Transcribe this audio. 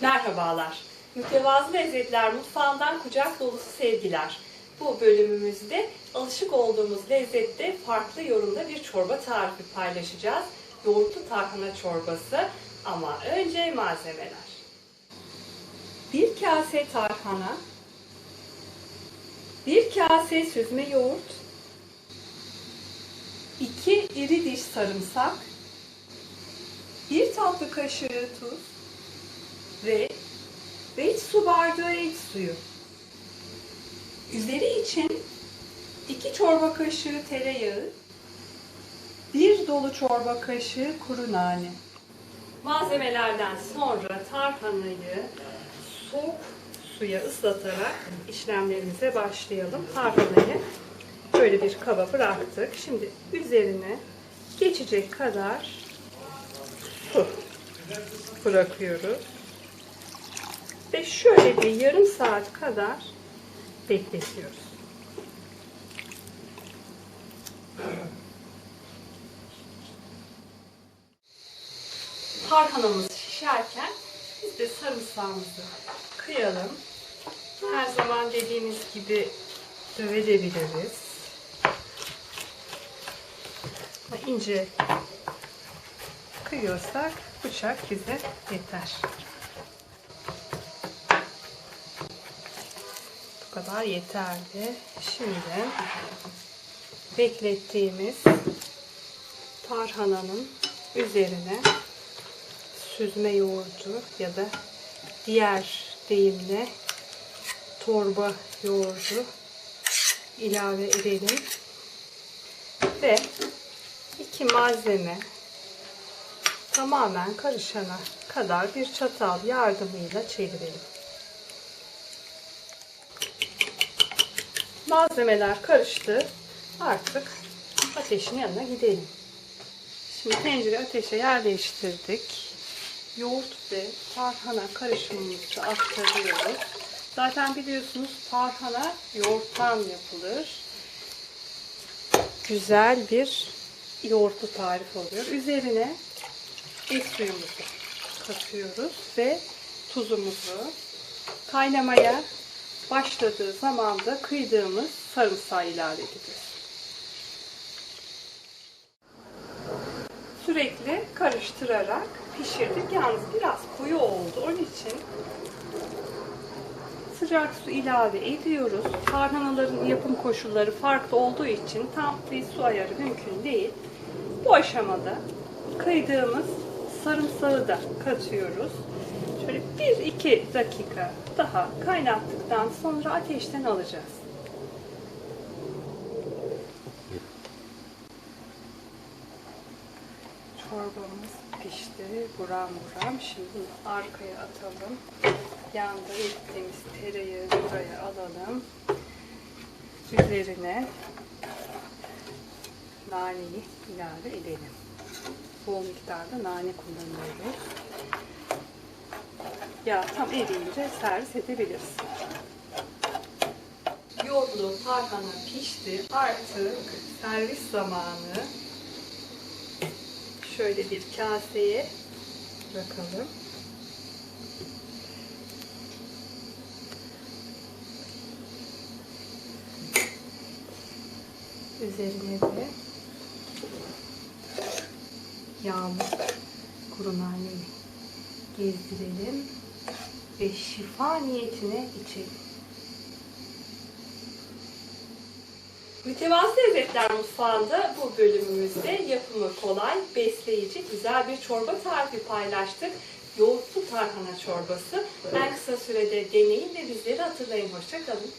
Merhabalar. Mütevazı Lezzetler Mutfağından kucak dolusu sevgiler. Bu bölümümüzde alışık olduğumuz lezzette farklı yorumda bir çorba tarifi paylaşacağız. Yoğurtlu tarhana çorbası ama önce malzemeler. Bir kase tarhana, bir kase süzme yoğurt, iki iri diş sarımsak, bir tatlı kaşığı tuz ve 5 su bardağı et suyu. Üzeri için 2 çorba kaşığı tereyağı, 1 dolu çorba kaşığı kuru nane. Malzemelerden sonra tarhanayı soğuk suya ıslatarak işlemlerimize başlayalım. Tarhanayı böyle bir kaba bıraktık. Şimdi üzerine geçecek kadar su bırakıyoruz. Ve şöyle bir yarım saat kadar bekletiyoruz. Tarhanamız şişerken biz de sarımsağımızı kıyalım. Her zaman dediğimiz gibi dövebiliriz. İnce kıyıyorsak bıçak bize yeter. Kadar yeterli. Şimdi beklettiğimiz tarhananın üzerine süzme yoğurdu ya da diğer deyimle torba yoğurdu ilave edelim. Ve iki malzeme tamamen karışana kadar bir çatal yardımıyla çevirelim. Malzemeler karıştı. Artık ateşin yanına gidelim. Şimdi tencere ateşe yerleştirdik. Yoğurt ve tarhana karışımımızı aktarıyoruz. Zaten biliyorsunuz tarhana yoğurttan yapılır. Güzel bir yoğurtlu tarif oluyor. Üzerine et suyumuzu katıyoruz ve tuzumuzu kaynamaya başladığı zaman da kıydığımız sarımsağı ilave ediyoruz. Sürekli karıştırarak pişirdik. Yalnız biraz koyu oldu. Onun için sıcak su ilave ediyoruz. Tarhanaların yapım koşulları farklı olduğu için tam bir su ayarı mümkün değil. Bu aşamada kıydığımız sarımsağı da katıyoruz. Şöyle 1-2 dakika daha kaynattıktan sonra ateşten alacağız. Çorbamız pişti. Buram buram. Şimdi arkaya atalım. Yanda ettiğimiz tereyağı buraya alalım. Üzerine naneyi ilave edelim. Bol miktarda nane kullanıyoruz. Ya tam eriyince servis edebiliriz. Yoğurtlu tarhana pişti. Artık servis zamanı. Şöyle bir kaseye bırakalım. Üzerine de yağlı kuru naneyi gezdirelim ve şifa niyetine içelim. Mütevazı Lezzetler Mutfağı'nda bu bölümümüzde yapımı kolay, besleyici, güzel bir çorba tarifi paylaştık. Yoğurtlu tarhana çorbası. En kısa sürede deneyin ve bizleri hatırlayın. Hoşçakalın.